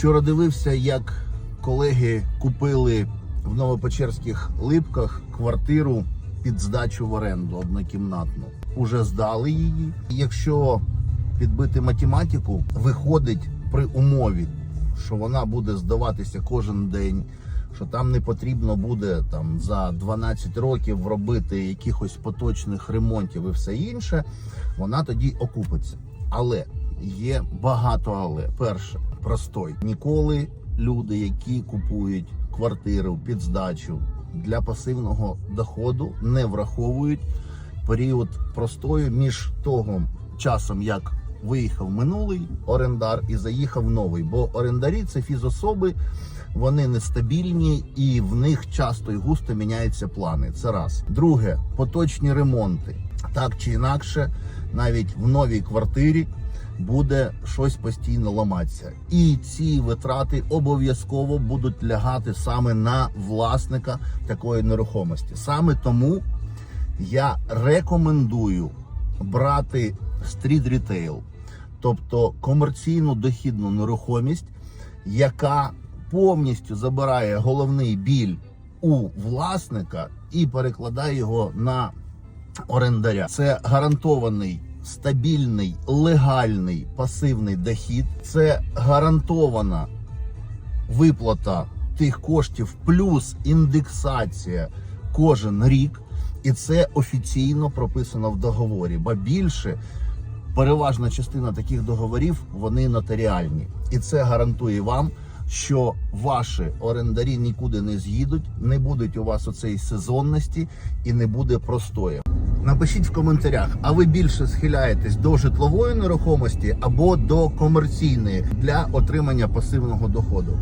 Вчора дивився, як колеги купили в Новопечерських липках квартиру під здачу в оренду однокімнатну. Уже здали її. Якщо підбити математику, виходить при умові, що вона буде здаватися кожен день, що там не потрібно буде там за 12 років робити якихось поточних ремонтів і все інше, вона тоді окупиться. Але є багато але. Перше, простой. Ніколи люди, які купують квартиру під здачу для пасивного доходу, не враховують період простою між того часом, як виїхав минулий орендар і заїхав новий. Бо орендарі це фізособи, вони нестабільні і в них часто і густо міняються плани. Це раз. Друге, поточні ремонти. Так чи інакше, навіть в новій квартирі буде щось постійно ламатися. І ці витрати обов'язково будуть лягати саме на власника такої нерухомості. Саме тому я рекомендую брати стріт рітейл, тобто комерційну дохідну нерухомість, яка повністю забирає головний біль у власника і перекладає його на орендаря. Це гарантований стабільний, легальний пасивний дохід. Це гарантована виплата тих коштів плюс індексація кожен рік. І це офіційно прописано в договорі. Ба більше переважна частина таких договорів вони нотаріальні, і це гарантує вам, що ваші орендарі нікуди не з'їдуть, не будуть у вас оцеї сезонності і не буде простою. Напишіть в коментарях, а ви більше схиляєтесь до житлової нерухомості або до комерційної для отримання пасивного доходу.